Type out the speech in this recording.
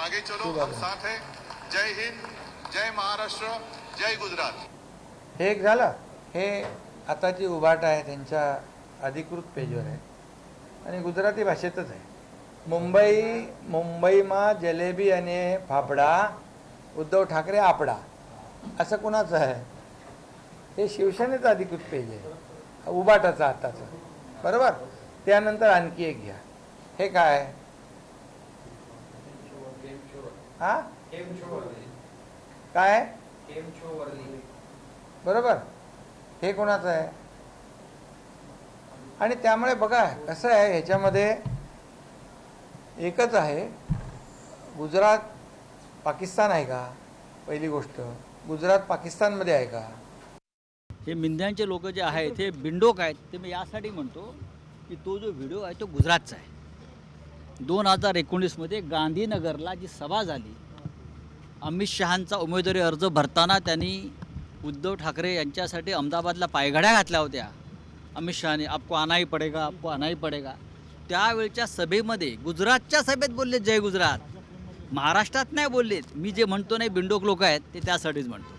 आगे चलो हम साथ हैं। जय हिंद जय महाराष्ट्र जय गुजरात। हे एक झालं? हे आता जी उभाट आहे त्यांच्या अधिकृत पेजवर आहे. आणि गुजराती भाषेतच आहे. मुंबई मुंबईमा जलेबी आणि फाफडा उद्धव ठाकरे आपडा. असं कुणाचं आहे? हे शिवसेनेचं अधिकृत पेज आहे. उबाटाचं आताचं. बरोबर? त्यानंतर आणखी एक घ्या. हे काय हा? काय? बरोबर. हे कोणाचं आहे? आणि त्यामुळे बघा कसं आहे ह्याच्यामध्ये एकच आहे गुजरात पाकिस्तान आहे का? पहिली गोष्ट. गुजरात पाकिस्तानमध्ये आहे का? हे मिंद्यांचे लोक जे आहेत हे बिंडोक आहेत ते मी यासाठी म्हणतो की तो जो व्हिडिओ आहे तो गुजरातचा आहे. दोन हजार एकोणीसमध्ये गांधीनगरला जी सभा झाली अमित शहांचा उमेदवारी अर्ज भरताना त्यांनी उद्धव ठाकरे यांच्यासाठी अहमदाबादला पायघड्या घातल्या होत्या. अमित शहाने आपको आनाही पडेगा आपको आणाही पडेगा. त्यावेळच्या सभेमध्ये गुजरातच्या सभेत बोलले जय गुजरात. महाराष्ट्रात नाही बोललेत. मी जे म्हणतो नाही बिंडोक लोक आहेत ते त्यासाठीच म्हणतो.